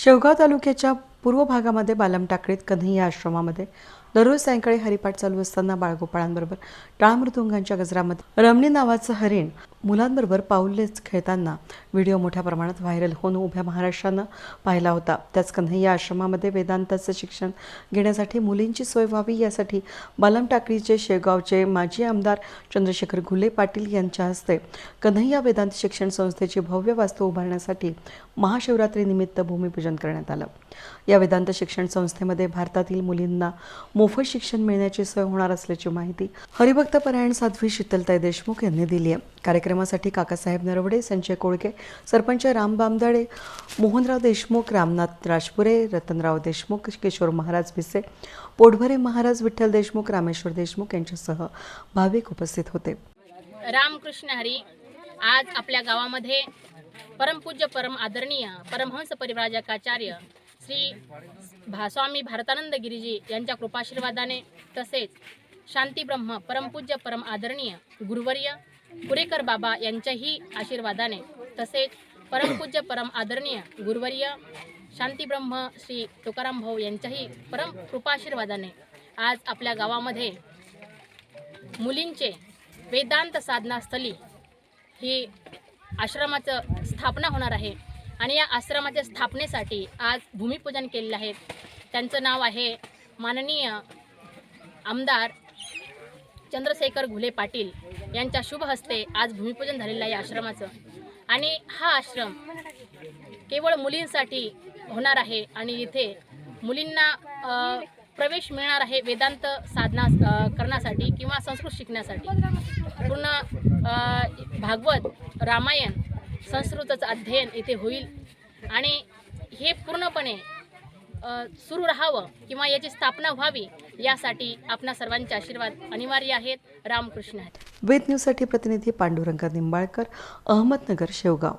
शेवगाव तालुक्याच्या पूर्व भागामध्ये बालमटाकडीत कन्हैया आश्रमामध्ये. दररोज सायंकाळी हरिपाठ चालू असताना बाळगोपाळांबरोबर टाळमृदुंगांच्या गजरामध्ये रमणी नावाचं हरिण मुलांबरोबर पाऊलेच खेळताना व्हिडिओ मोठ्या प्रमाणात व्हायरल होऊन उभ्या महाराष्ट्रानं पाहिला होता. त्याच कन्हैया आश्रमामध्ये वेदांताचं शिक्षण घेण्यासाठी मुलींची सोय व्हावी यासाठी बालम टाकळीचे शेगावचे माजी आमदार चंद्रशेखर घुले पाटील यांच्या हस्ते कन्हैया वेदांत शिक्षण संस्थेची भव्य वास्तू उभारण्यासाठी महाशिवरात्रीनिमित्त भूमिपूजन करण्यात आलं. या वेदांत शिक्षण संस्थेमध्ये भारतातील मुलींना मोफत शिक्षण मिळण्याची सोय होणार असल्याची माहिती हरिभक्त परायण साध्वी शीतलताई देशमुख यांनी दिली आहे. कार्यक्रमासाठी काकासाहेब नरवडे संजय कोळगे सरपंच राम बामदाडे मोहनराव देशमुख रामनाथ राजपुरे रतनराव देशमुख किशोर महाराज भिसे पोटभरे महाराज विठ्ठल देशमुख रामेश्वर देशमुख यांच्यासह भाविक उपस्थित होते. रामकृष्ण हरी आज आपल्या गावामध्ये परमपूज्य परम आदरणीय परमहंस परिव्राजकाचार्य श्री भा स्वामी भारतानंद गिरीजी यांच्या कृपाशीर्वादाने तसेच शांतीब्रह्म परमपूज्य परम आदरणीय गुरुवर्य पुरेकर बाबा यांच्याही आशीर्वादाने तसेच परमपूज्य परम आदरणीय गुरुवर्य शांतीब्रह्म श्री तुकाराम भाऊ यांच्याही परम कृपाशीर्वादाने आज आपल्या गावामध्ये मुलींचे वेदांत साधनास्थली ही आश्रमाचं स्थापना होणार आहे. आणि या आश्रमाच्या स्थापनेसाठी आज भूमिपूजन केलेलं आहे. त्यांचं नाव आहे माननीय आमदार चंद्रशेखर घुले पाटील यांच्या शुभ हस्ते आज भूमिपूजन झालेलं आहे आश्रमाचं. आणि हा आश्रम केवळ मुलींसाठी होणार आहे आणि इथे मुलींना प्रवेश मिळणार आहे वेदांत साधना करण्यासाठी किंवा संस्कृत शिकण्यासाठी. पूर्ण भागवत रामायण संस्कृतचं अध्ययन इथे होईल. आणि हे पूर्णपणे सुरू राहावं किंवा याची स्थापना व्हावी यासाठी आपणा सर्वांचे आशीर्वाद अनिवार्य आहेत. रामकृष्ण आहेत. वेद न्यूजसाठी प्रतिनिधी पांडुरंग निंबाळकर अहमदनगर शेवगाव.